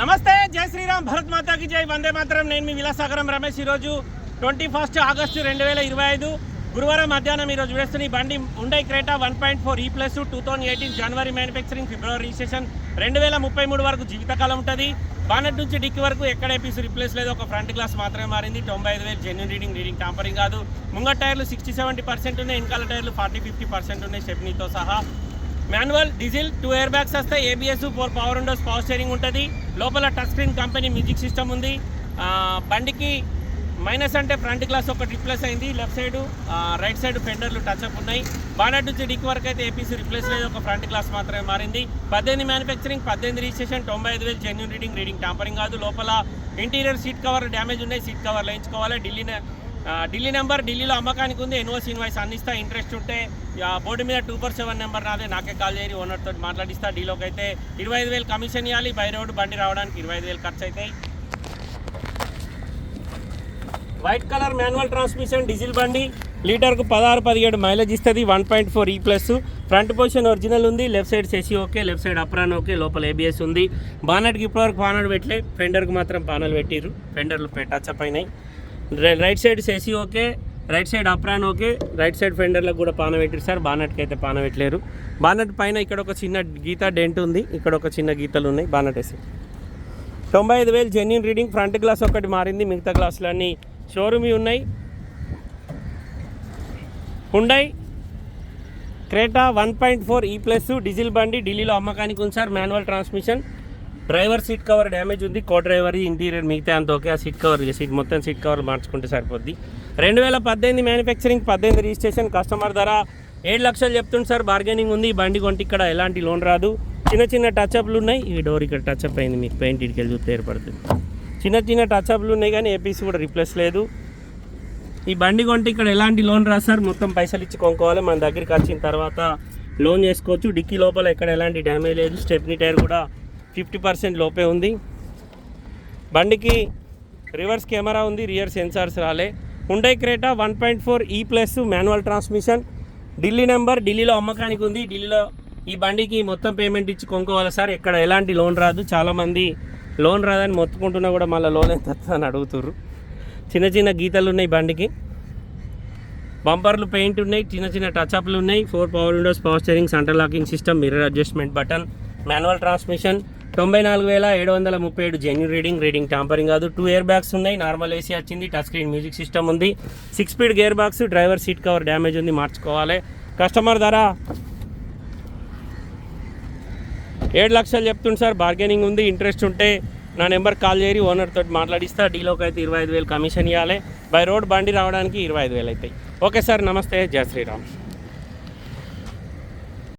నమస్తే జై శ్రీరామ్ భరత్ మాతాకి జై వందే మాత్రం. నేను మీ విలాసాగరం రమేష్ ఈరోజు ట్వంటీ ఫస్ట్ ఆగస్టు రెండు వేల ఇరవై ఐదు గురువారం మధ్యాహ్నం ఈరోజు వేస్తున్న ఈ బండి ఉండే Creta one point four E plus two thousand eighteen జనవరి మ్యానుఫ్యాక్చరింగ్ ఫిబ్రవరి రిజిస్ట్రేషన్ రెండు వేల ముప్పై మూడు వరకు జీవితకాలం ఉంటుంది. బానెట్ నుంచి డిక్కి వరకు ఎక్కడ పీస్ రిప్లేస్ లేదు. ఒక ఫ్రంట్ గ్లాస్ మాత్రమే మారింది. తొంభై ఐదు వేలు జెన్యున్ రీడింగ్ రీడింగ్ టాంపరింగ్ కాదు. ముంగ టైర్లు సిక్స్టీ సెవెంటీ పర్సెంట్ ఉన్నాయి. వెనకాల టైర్లు ఫార్టీ ఫిఫ్టీ పర్సెంట్ ఉన్నాయి. స్టెప్నీతో సహా. Manual diesel two air bags వస్తాయి ABS four power windows power steering ఉంటుంది. లోపల touch screen company music system ఉంది. బండికి మైనస్ అంటే ఫ్రంట్ గ్లాస్ ఒకటి రిప్లేస్ అయింది. లెఫ్ట్ సైడ్ రైట్ సైడ్ ఫెండర్లు టచ్ అప్ ఉన్నాయి. బానెట్ నుంచి డిక్ వరకు అయితే ఏపీసీ రిప్లేస్ లేదు. ఒక ఫ్రంట్ గ్లాస్ మాత్రమే మారింది. పద్దెనిమిది మ్యానుఫ్యాక్చరింగ్ పద్దెనిమిది రిజిస్ట్రేషన్ తొంభై ఐదు వేలు జెన్యున్ రీడింగ్ రీడింగ్ టాంపరింగ్ కాదు. లోపల ఇంటీరియర్ సీట్ కవర్ డ్యామేజ్ ఉన్నాయి. సీట్ కవర్ వేయించుకోవాలి. ఢిల్లీ ఢిల్లీ నెంబర్ ఢిల్లీలో అమ్మకానికి ఉంది. ఎన్ఓసి ఇన్వాయిస్ అందిస్తా ఇంట్రెస్ట్ ఉంటే బోర్డు మీద టూ ఫోర్ సెవెన్ నెంబర్ నాదే నాకే కాల్ చేయని ఓనర్తో మాట్లాడిస్తా డీలోకి అయితే ఇరవై ఐదు వేలు కమిషన్ ఇవ్వాలి బై రోడ్ బండి రావడానికి ఇరవై ఐదు వేలు ఖర్చు అవుతాయి white colour manual transmission diesel బండి లీటర్కు పదహారు పదిహేడు మైలేజ్ ఇస్తుంది one point four E plus front position original ఉంది left side సెసి okay left side apron okay లోపల ఏబిఎస్ ఉంది. బానట్కి ఇప్పటివరకు పానల్ పెట్టలే ఫెండర్కి మాత్రం బానలు పెట్టిర్రు ఫెండర్లు టచ్ అప్ అయినాయి. Right side సెసి okay right side apron okay right side ఫెండర్లకు కూడా పాన పెట్టారు సార్. బానట్కి అయితే పాన పెట్టలేరు. బానట్ పైన ఇక్కడ ఒక చిన్న గీత డెంట్ ఉంది. ఇక్కడ ఒక చిన్న గీతలు ఉన్నాయి. బానట్ వేసి తొంభై ఐదు వేలు జెన్యున్ రీడింగ్ ఫ్రంట్ గ్లాస్ ఒకటి మారింది. మిగతా గ్లాసులు అన్నీ షోరూమ్ ఉన్నాయి. Hyundai Creta one point four e E plus diesel బండి ఢిల్లీలో అమ్మకానికి ఉంది sir. Manual transmission driver seat cover damage ఉంది కో డ్రైవర్ ఇంటీరియర్ మిగతా అంత ఓకే ఆ సీట్ కవర్ సీట్ మొత్తం సీట్ కవర్ మార్చుకుంటే సరిపోద్ది. రెండు వేల పద్దెనిమిది మ్యానుఫ్యాక్చరింగ్ పద్దెనిమిది రిజిస్ట్రేషన్ కస్టమర్ ధర ఏడు లక్షలు చెప్తుంది సార్ బార్గెనింగ్ ఉంది ఈ బండి కొంటే ఇక్కడ ఎలాంటి లోన్ రాదు. చిన్న చిన్న టచ్అప్లు ఉన్నాయి ఈ డోర్ ఇక్కడ టచ్అప్ అయింది మీకు పెయింట్ ఇటుకెళ్ళి చూస్తే ఏర్పడుతుంది. చిన్న చిన్న టచ్అప్లు ఉన్నాయి కానీ ఏపీసీ కూడా రిప్లేస్ లేదు. ఈ బండి కొంటే ఇక్కడ ఎలాంటి లోన్ రాదు సార్ మొత్తం పైసలు ఇచ్చి కొనుక్కోవాలి మన దగ్గరికి వచ్చిన తర్వాత లోన్ చేసుకోవచ్చు. డిక్కీ లోపల ఎక్కడ ఎలాంటి డ్యామేజ్ లేదు స్టెప్నీ టైర్ కూడా ఫిఫ్టీ పర్సెంట్ లోపే ఉంది. బండికి రివర్స్ కెమెరా ఉంది రియర్ సెన్సార్స్ రాలే. Hyundai Creta one point four e E plus manual transmission. Delhi number ఢిల్లీలో అమ్మకానికి ఉంది. ఢిల్లీలో ఈ బండికి మొత్తం పేమెంట్ ఇచ్చి కొనుక్కోవాలి సార్? ఎక్కడ ఎలాంటి లోన్ రాదు. చాలామంది లోన్ రాదని మొత్తుకుంటున్నా కూడా మళ్ళీ లోన్ ఎంత అని అడుగుతుర్రు. చిన్న చిన్న గీతలు ఉన్నాయి బండికి. బంపర్లు పెయింట్ ఉన్నాయి. చిన్న చిన్న టచ్అప్లు ఉన్నాయి. Four power windows power steering centre locking system mirror adjustment button manual transmission. తొంభై నాలుగు వేల ఏడు వందల ముప్పై ఏడు జెన్యూ రీడింగ్ రీడింగ్ టాంపరింగ్ కాదు. టూ ఇయర్ బ్యాగ్స్ ఉన్నాయి. నార్మల్ ఏసీ వచ్చింది. టచ్ స్క్రీన్ మ్యూజిక్ సిస్టమ్ ఉంది. Six speed gear box driver seat cover damage ఉంది. మార్చుకోవాలి. కస్టమర్ ధర? ఏడు లక్షలు చెప్తుంది సార్. బార్గెనింగ్ ఉంది. ఇంట్రెస్ట్ ఉంటే నా నెంబర్ కాల్ చేయరి ఓనర్ తోటి మాట్లాడిస్తా. డీలోకి అయితే ఇరవై ఐదు వేలు కమిషన్ ఇవ్వాలి బై రోడ్ బండి రావడానికి ఇరవై ఐదు వేలు అవుతాయి. Okay sir. నమస్తే. జయ శ్రీరామ్.